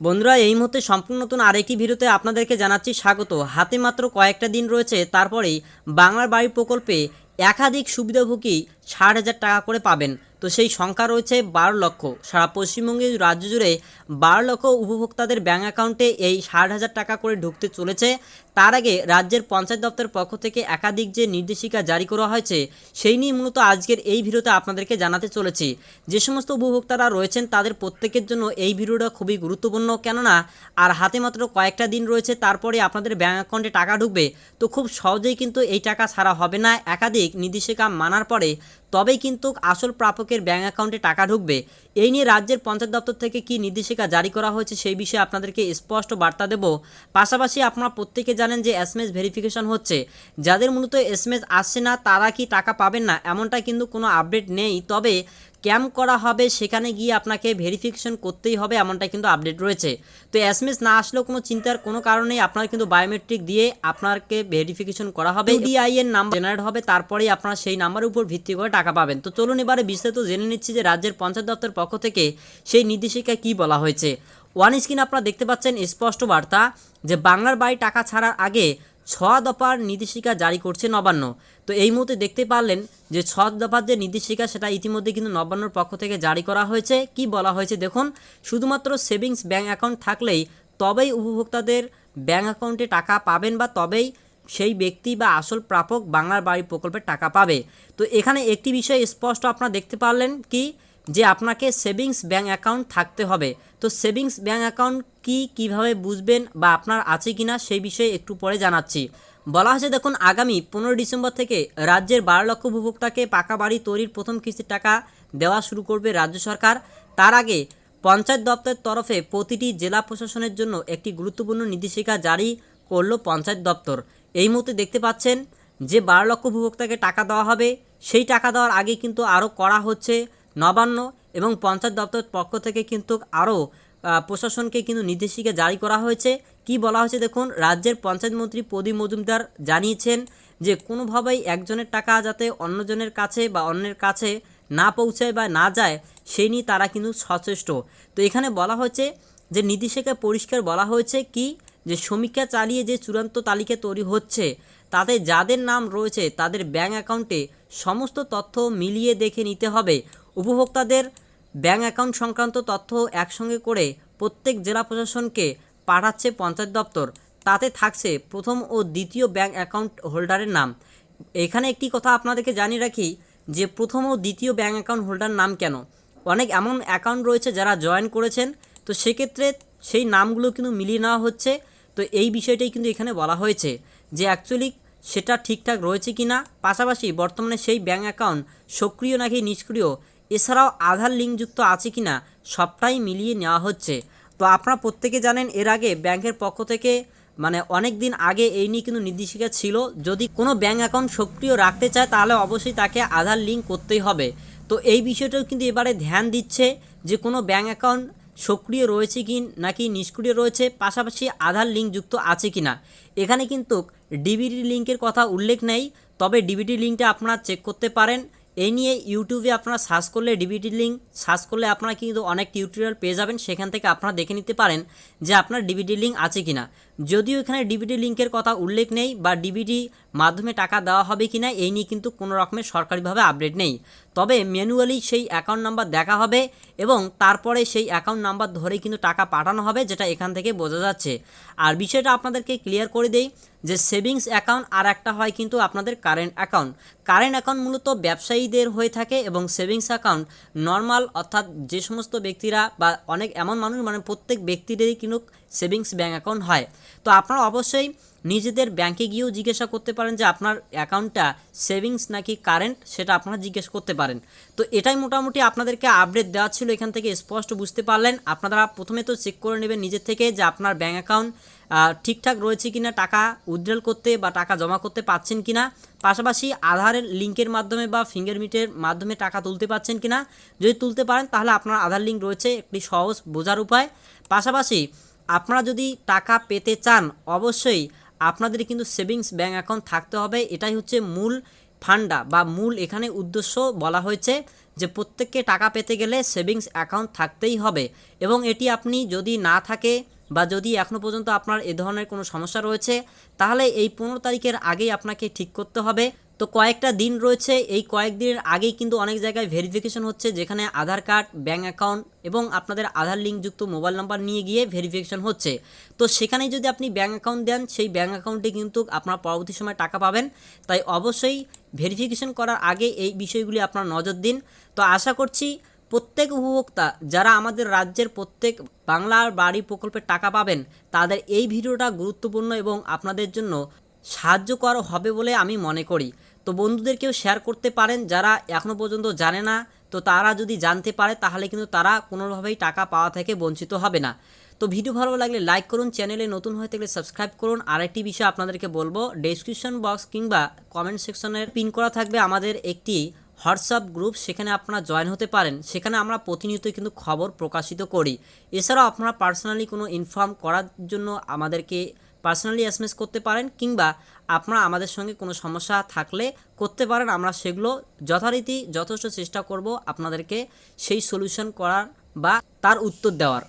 বন্ধুরা, এই মুহূর্তে সম্পূর্ণ নতুন আরেকটি ভিডিওতে আপনাদেরকে জানাচ্ছি স্বাগত। হাতে মাত্র কয়েকটা দিন রয়েছে, তারপরেই বাংলার বাড়ি প্রকল্পে একাধিক সুবিধাভোগী ষাট হাজার টাকা করে পাবেন। তো সেই সংখ্যা রয়েছে বারো লক্ষ। সারা পশ্চিমবঙ্গের রাজ্য জুড়ে বারো লক্ষ উপভোক্তাদের ব্যাঙ্ক অ্যাকাউন্টে এই ষাট হাজার টাকা করে ঢুকতে চলেছে। তার আগে রাজ্যের পঞ্চায়েত দপ্তরের পক্ষ থেকে একাধিক যে নির্দেশিকা জারি করা হয়েছে, সেই নিয়ে মূলত আজকের এই ভিডিওতে আপনাদেরকে জানাতে চলেছি। যে সমস্ত উপভোক্তারা রয়েছেন, তাদের প্রত্যেকের জন্য এই ভিডিওটা খুবই গুরুত্বপূর্ণ। কেননা, আর হাতে মাত্র কয়েকটা দিন রয়েছে, তারপরে আপনাদের ব্যাঙ্ক অ্যাকাউন্টে টাকা ঢুকবে। তো খুব সহজেই কিন্তু এই টাকা ছাড়া হবে না। একাধিক নির্দেশিকা মানার পরে তবেই কিন্তু আসল প্রাপকের ব্যাঙ্ক অ্যাকাউন্টে টাকা ঢুকবে। এই নিয়ে রাজ্যের পঞ্চায়েত দপ্তর থেকে কি নির্দেশিকা জারি করা হয়েছে সেই বিষয়ে আপনাদেরকে স্পষ্ট বার্তা দেব। পাশাপাশি আপনারা প্রত্যেকে জানেন যে এস এম এস ভেরিফিকেশন হচ্ছে। যাদের মূলত এস এম এস আসছে না, তারা কি টাকা পাবেন না? এমনটা কিন্তু কোনো আপডেট নেই। তবে ক্যাম্প করা হবে, সেখানে গিয়ে আপনাকে ভেরিফিকেশন করতেই হবে এমনটা কিন্তু আপডেট রয়েছে। তো এস এম এস না আসলেও কোনো চিন্তার কোনো কারণেই আপনার কিন্তু বায়োমেট্রিক দিয়ে আপনাকে ভেরিফিকেশন করা হবে। ডিআই এর নাম্বার জেনারেট হবে, তারপরেই আপনারা সেই নাম্বারের উপর ভিত্তি করে টাকা পাবেন। তো চলুন এবারে বিস্তারিত জেনে নিচ্ছি যে রাজ্যের পঞ্চায়েত দপ্তরের পক্ষ থেকে সেই নির্দেশিকায় কী বলা হয়েছে। ওয়ান স্ক্রিন আপনারা দেখতে পাচ্ছেন, স্পষ্ট বার্তা যে বাংলার বাড়ি টাকা ছাড়ার আগে ছ দফার নির্দেশিকা জারি করছে নবান্ন। তো এই মুহূর্তে দেখতে পারলেন যে ছ দফার যে নির্দেশিকা সেটা ইতিমধ্যে কিন্তু নবান্নর পক্ষ থেকে জারি করা হয়েছে। কি বলা হয়েছে দেখুন, শুধুমাত্র সেভিংস ব্যাঙ্ক অ্যাকাউন্ট থাকলেই তবেই উপভোক্তাদের ব্যাঙ্ক অ্যাকাউন্টে টাকা পাবেন বা তবেই সেই ব্যক্তি বা আসল প্রাপক বাংলার বাড়ি প্রকল্পের টাকা পাবে। তো এখানে একটি বিষয় স্পষ্ট আপনারা দেখতে পারলেন কি? যে আপনাকে সেভিংস ব্যাঙ্ক অ্যাকাউন্ট থাকতে হবে। তো সেভিংস ব্যাঙ্ক অ্যাকাউন্ট কি কীভাবে বুঝবেন বা আপনার আছে কিনা সেই বিষয়ে একটু পরে জানাচ্ছি। বলা হয়েছে, দেখুন, আগামী পনেরো ডিসেম্বর থেকে রাজ্যের বারো লক্ষ উপভোক্তাকে পাকা বাড়ি তৈরির প্রথম কিস্তির টাকা দেওয়া শুরু করবে রাজ্য সরকার। তার আগে পঞ্চায়েত দপ্তরের তরফে প্রতিটি জেলা প্রশাসনের জন্য একটি গুরুত্বপূর্ণ নির্দেশিকা জারি করল পঞ্চায়েত দপ্তর। এই মুহূর্তে দেখতে পাচ্ছেন যে বারো লক্ষ উপভোক্তাকে টাকা দেওয়া হবে। সেই টাকা দেওয়ার আগে কিন্তু আরও করা হচ্ছে নবান্ন এবং পঞ্চায়েত দপ্তরের পক্ষ থেকে কিন্তু আরও প্রশাসনকে কিন্তু নির্দেশিকা জারি করা হয়েছে। কি বলা হয়েছে দেখুন, রাজ্যের পঞ্চায়েত মন্ত্রী প্রদীপ মজুমদার জানিয়েছেন যে কোনোভাবেই একজনের টাকা যাতে অন্যজনের কাছে বা অন্যের কাছে না পৌঁছায় বা না যায়, সেই নিয়ে তারা কিন্তু সচেষ্ট। তো এখানে বলা হয়েছে যে নির্দেশিকায় পরিষ্কার বলা হয়েছে কি, যে সমীক্ষা চালিয়ে যে চূড়ান্ত তালিকা তৈরি হচ্ছে, তাতে যাদের নাম রয়েছে, তাদের ব্যাঙ্ক অ্যাকাউন্টে সমস্ত তথ্য মিলিয়ে দেখে নিতে হবে। উপভোক্তাদের ব্যাঙ্ক অ্যাকাউন্ট সংক্রান্ত তথ্য একসঙ্গে করে প্রত্যেক জেলা প্রশাসনকে পাঠাচ্ছে পঞ্চায়েত দপ্তর। তাতে থাকছে প্রথম ও দ্বিতীয় ব্যাঙ্ক অ্যাকাউন্ট হোল্ডারের নাম। এখানে একটি কথা আপনাদেরকে জানিয়ে রাখি যে, প্রথম ও দ্বিতীয় ব্যাঙ্ক অ্যাকাউন্ট হোল্ডার নাম কেন? অনেক এমন অ্যাকাউন্ট রয়েছে যারা জয়েন করেছেন। তো সেক্ষেত্রে সেই নামগুলো কিন্তু মিলিয়ে নেওয়া হচ্ছে। তো এই বিষয়টাই কিন্তু এখানে বলা হয়েছে যে, অ্যাকচুয়ালি সেটা ঠিকঠাক রয়েছে কি না পাশাপাশি বর্তমানে সেই ব্যাঙ্ক অ্যাকাউন্ট সক্রিয় নাকি নিষ্ক্রিয়? এছাড়াও আধার লিঙ্কযুক্ত আছে কি না সবটাই মিলিয়ে নেওয়া হচ্ছে। তো আপনারা প্রত্যেকে জানেন, এর আগে ব্যাংকের পক্ষ থেকে মানে অনেক দিন আগে এই নিয়ে কিন্তু নির্দেশিকা ছিল। যদি কোনো ব্যাঙ্ক অ্যাকাউন্ট সক্রিয় রাখতে চায়, তাহলে অবশ্যই তাকে আধার লিঙ্ক করতেই হবে। তো এই বিষয়টাও কিন্তু এবারে ধ্যান দিচ্ছে যে কোনো ব্যাঙ্ক অ্যাকাউন্ট সক্রিয় রয়েছে কি নাকি নিষ্ক্রিয় রয়েছে? পাশাপাশি আধার লিঙ্ক যুক্ত আছে কি না এখানে কিন্তু ডিবিটি লিঙ্কের কথা উল্লেখ নেই, তবে ডিবিটি লিঙ্কটা আপনারা চেক করতে পারেন। এই নিয়ে ইউটিউবে আপনারা সার্চ করলে ডিবিটি লিঙ্ক, সার্চ করলে আপনারা কিন্তু অনেক টিউটোরিয়াল পেয়ে যাবেন, সেখান থেকে আপনারা দেখে নিতে পারেন যে আপনার ডিবিটি লিঙ্ক আছে কিনা। যদিও এখানে ডিবিটি লিঙ্কের কথা উল্লেখ নেই বা ডিবিটি মাধ্যমে টাকা দেওয়া হবে কিনা এই নিয়ে কিন্তু কোনো রকমের সরকারিভাবে আপডেট নেই। তবে ম্যানুয়ালি সেই অ্যাকাউন্ট নাম্বার দেখা হবে এবং তারপরে সেই অ্যাকাউন্ট নাম্বার ধরে কিন্তু টাকা পাঠানো হবে, যেটা এখান থেকে বোঝা যাচ্ছে। আর বিষয়টা আপনাদেরকে ক্লিয়ার করে দেই যে সেভিংস অ্যাকাউন্ট আর একটা হয় কিন্তু আপনাদের কারেন্ট অ্যাকাউন্ট। কারেন্ট অ্যাকাউন্ট মূলত ব্যবসায়ীদের হয়ে থাকে এবং সেভিংস অ্যাকাউন্ট নর্মাল অর্থাৎ যে সমস্ত ব্যক্তিরা বা অনেক এমন মানুষ মানে প্রত্যেক ব্যক্তিদেরই কিন্তু সেভিংস ব্যাঙ্ক অ্যাকাউন্ট হয়। তো আপনারা অবশ্যই নিজেদের ব্যাংকে গিয়েও জিজ্ঞাসা করতে পারেন যে আপনার অ্যাকাউন্টটা সেভিংস নাকি কারেন্ট সেটা আপনারা জিজ্ঞেস করতে পারেন। তো এটাই মোটামুটি আপনাদেরকে আপডেট দেওয়া ছিল, এখান থেকে স্পষ্ট বুঝতে পারলেন। আপনারা প্রথমে তো চেক করে নেবেন নিজের থেকে যে আপনার ব্যাঙ্ক অ্যাকাউন্ট ঠিকঠাক রয়েছে কিনা, টাকা উইথড্রল করতে বা টাকা জমা করতে পারছেন কিনা, পাশাপাশি আধারের লিঙ্কের মাধ্যমে বা ফিঙ্গারপ্রিন্টের মাধ্যমে টাকা তুলতে পারছেন কিনা, যদি তুলতে পারেন তাহলে আপনার আধার লিঙ্ক রয়েছে, একটি সহজ বোঝার উপায়। পাশাপাশি আপনারা যদি টাকা পেতে চান, অবশ্যই আপনাদের কিন্তু সেভিংস ব্যাঙ্ক অ্যাকাউন্ট থাকতে হবে। এটাই হচ্ছে মূল ফান্ডা বা মূল এখানে উদ্দেশ্য বলা হয়েছে যে প্রত্যেককে টাকা পেতে গেলে সেভিংস অ্যাকাউন্ট থাকতেই হবে। এবং এটি আপনি যদি না থাকে বা যদি এখনও পর্যন্ত আপনার এ ধরনের কোনো সমস্যা রয়েছে, তাহলে এই পনেরো তারিখের আগেই আপনাকে ঠিক করতে হবে। তো কয়েকটা দিন রয়েছে, এই কয়েকদিনের আগেই কিন্তু অনেক জায়গায় ভেরিফিকেশন হচ্ছে, যেখানে আধার কার্ড ব্যাঙ্ক অ্যাকাউন্ট এবং আপনাদের আধার লিঙ্কযুক্ত মোবাইল নাম্বার নিয়ে গিয়ে ভেরিফিকেশন হচ্ছে। তো সেখানে যদি আপনি ব্যাঙ্ক অ্যাকাউন্ট দেন, সেই ব্যাঙ্ক অ্যাকাউন্টে কিন্তু আপনার পরবর্তী সময় টাকা পাবেন। তাই অবশ্যই ভেরিফিকেশন করার আগে এই বিষয়গুলি আপনার নজর দিন। তো আশা করছি প্রত্যেক উপভোক্তা, যারা আমাদের রাজ্যের প্রত্যেক বাংলার বাড়ি প্রকল্পের টাকা পাবেন, তাদের এই ভিডিওটা গুরুত্বপূর্ণ এবং আপনাদের জন্য সাহায্যকর হবে বলে আমি মনে করি। তো বন্ধুদেরকেও শেয়ার করতে পারেন। যারা এখনও পর্যন্ত জানে না, তো তারা যদি জানতে পারে, তাহলে কিন্তু তারা কোনোভাবেই টাকা পাওয়া থেকে বঞ্চিত হবে না। তো ভিডিও ভালো লাগলে লাইক করুন চ্যানেলে নতুন হয়ে থাকলে সাবস্ক্রাইব করুন। আরেকটি বিষয় আপনাদেরকে বলব ডেসক্রিপশন বক্স কিংবা কমেন্ট সেকশনের পিন করা থাকবে আমাদের একটি হোয়াটসঅ্যাপ গ্রুপ সেখানে আপনারা জয়েন হতে পারেন। সেখানে আমরা প্রতিনিয়তই কিন্তু খবর প্রকাশিত করি। এছাড়াও আপনারা পার্সোনালি কোনো ইনফর্ম করার জন্য আমাদেরকে পার্সোনালি এস করতে পারেন কিংবা আপনারা আমাদের সঙ্গে কোনো সমস্যা থাকলে করতে পারেন। আমরা সেগুলো যথারীতি যথেষ্ট চেষ্টা করব আপনাদেরকে সেই সলিউশন করার বা তার উত্তর দেওয়ার।